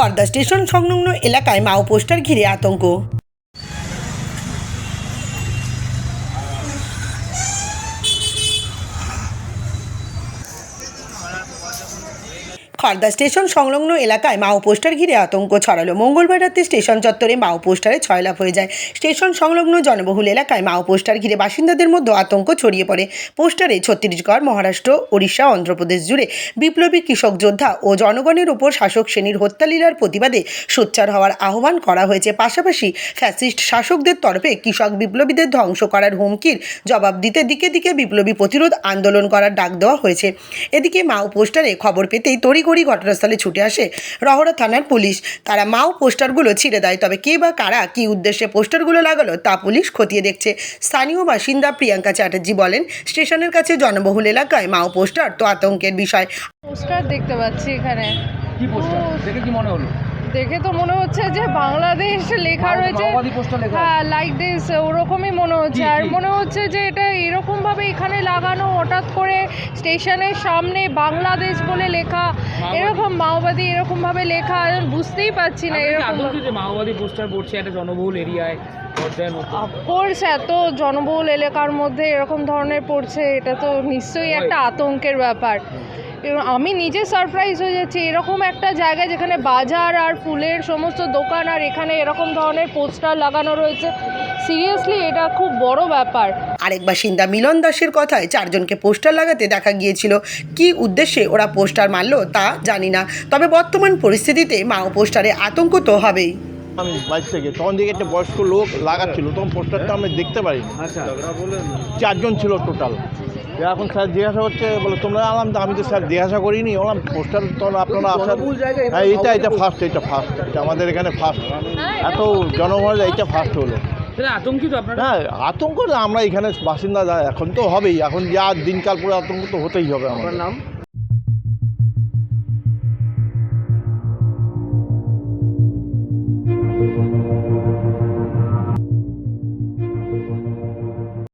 Khardah station সংলগ্ন এলাকায় মাও পোস্টার ঘিরে আতঙ্ক। খর্দা স্টেশন সংলগ্ন এলাকায় মাও পোস্টার ঘিরে আতঙ্ক ছড়ালো। মঙ্গলবার রাতে স্টেশন চত্বরে মাও পোস্টারে ছয়লাভ হয়ে যায়। স্টেশন সংলগ্ন জনবহুল এলাকায় মাও পোস্টার ঘিরে বাসিন্দাদের মধ্যে আতঙ্ক ছড়িয়ে পড়ে। পোস্টারে ছত্তিশগড়, মহারাষ্ট্র, ওড়িশা, অন্ধ্রপ্রদেশ জুড়ে বিপ্লবী কৃষক যোদ্ধা ও জনগণের ওপর শাসক শ্রেণির হত্যালীলার প্রতিবাদে সোচ্চার হওয়ার আহ্বান করা হয়েছে। পাশাপাশি ফ্যাসিস্ট শাসকদের তরফে কৃষক বিপ্লবীদের ধ্বংস করার হুমকির জবাব দিতে দিকে দিকে বিপ্লবী প্রতিরোধ আন্দোলন করার ডাক দেওয়া হয়েছে। এদিকে মাও পোস্টারে খবর পেতেই তড়িঘড়ি ঘটনাস্থলে ছুটে আসে রহরা থানার পুলিশ। তারা মাও পোস্টারগুলো ছিঁড়ে দেয় তবে কে বা কারা কি উদ্দেশ্যে পোস্টারগুলো লাগালো তা পুলিশ খতিয়ে দেখছে। স্থানীয় বাসিন্দা প্রিয়াঙ্কা চ্যাটার্জি বলেন স্টেশনের কাছে জনবহুল এলাকায় মাও পোস্টার তো আতঙ্কের বিষয়। পোস্টার দেখতে পাচ্ছি এখানে। কি পোস্টার? দেখে কি মনে হলো? দেখে তো মনে হচ্ছে যে বাংলাদেশ লেখা রয়েছে। হ্যাঁ লাইক দিস ওরকমই মনে হচ্ছে। আর মনে হচ্ছে যে এটা এরকমভাবে এখানে লাগানো হঠাৎ করে স্টেশনের সামনে বাংলাদেশ বলে লেখা এরকম মাওবাদী এরকমভাবে লেখা বুঝতেই পারছি না এরকম মাওবাদী পোস্টার পড়ছে একটা জনবহুল এরিয়ায় অফকোর্স এত জনবহুল এলাকার মধ্যে এরকম ধরনের পড়ছে এটা তো নিশ্চয়ই একটা আতঙ্কের ব্যাপার। আমি নিজে সারপ্রাইজ হয়ে যাচ্ছি। এরকম একটা জায়গায় যেখানে বাজার আর ফুলের সমস্ত দোকান আর এখানে এরকম ধরনের পোস্টার লাগানো রয়েছে। সিরিয়াসলি এটা খুব বড় ব্যাপার। আরেক বাসিন্দা মিলন দাসের কথায় চারজনকে পোস্টার লাগাতে দেখা গিয়েছিল। কি উদ্দেশ্যে ওরা পোস্টার মারলো তা জানি না। তবে বর্তমান পরিস্থিতিতে মাও পোস্টারে আতঙ্ক তো হবেই। আমি বাইক থেকে তখন দিকে একটা বয়স্ক লোক লাগাচ্ছিল তখন পোস্টারটা আমি দেখতে পারিনি। আচ্ছা। চারজন ছিল টোটাল এখন স্যার জিজ্ঞাসা করছে বলে তোমরা আলাম তো আমি তো স্যার জিজ্ঞাসা করিনি। বললাম পোস্টার তো আপনারা আসার জনবহুল হ্যাঁ এটা এটা ফার্স্ট এটা ফার্স্ট এটা আমাদের এখানে ফার্স্ট এত জনগণ এইটা ফার্স্ট হলো। আতঙ্কিত হ্যাঁ আতঙ্ক আমরা এখানে বাসিন্দা এখন তো হবেই। এখন যা দিনকাল পরে আতঙ্ক তো হতেই হবে আমার নাম?